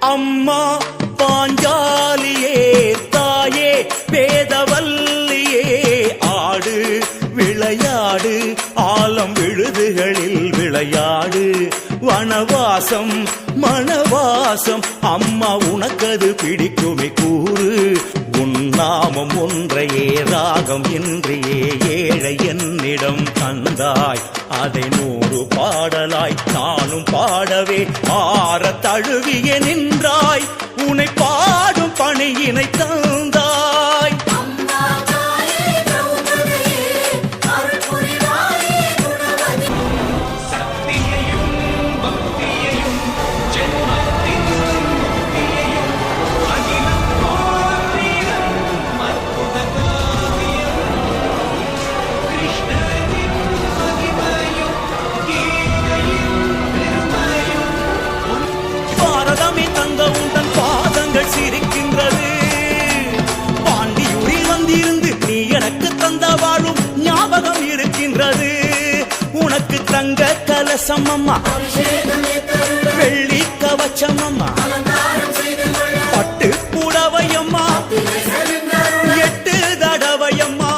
அம்மா பாஞ்சாலியே தாயே வேதவல்லியே ஆடு விளையாடு ஆலம் விழுதுகளில் விளையாடு. வனவாசம் மனவாசம். அம்மா உனக்கது பிடிக்குமே கூறு. உன்னாமம் ஒன்றையே ராகம் இன்றியே ஏழை என்னிடம் தந்தாய். அதை நூறு பாடலாய் நானும் பாடவே. ஆற தழுவிய நின்றாய். உனை பாடும் பணியினை தந்தாய் தங்க கலசம் அம்மா வெள்ளி கவச்சம் அம்மா பட்டு புடவையம்மா. எட்டு தடவையம்மா.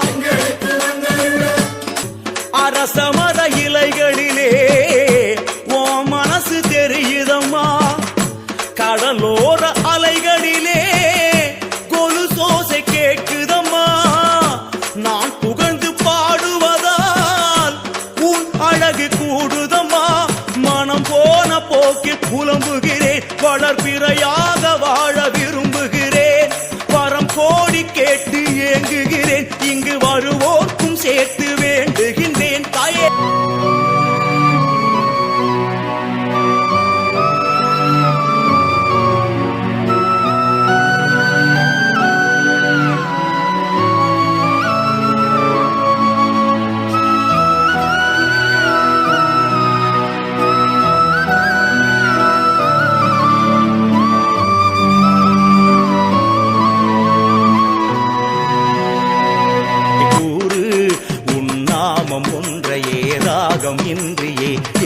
அரசமர இலைகளிலே ஓ மனசு தெரியுதம்மா. கடலோர புலம்புகிறேன் வளர்பிறையால்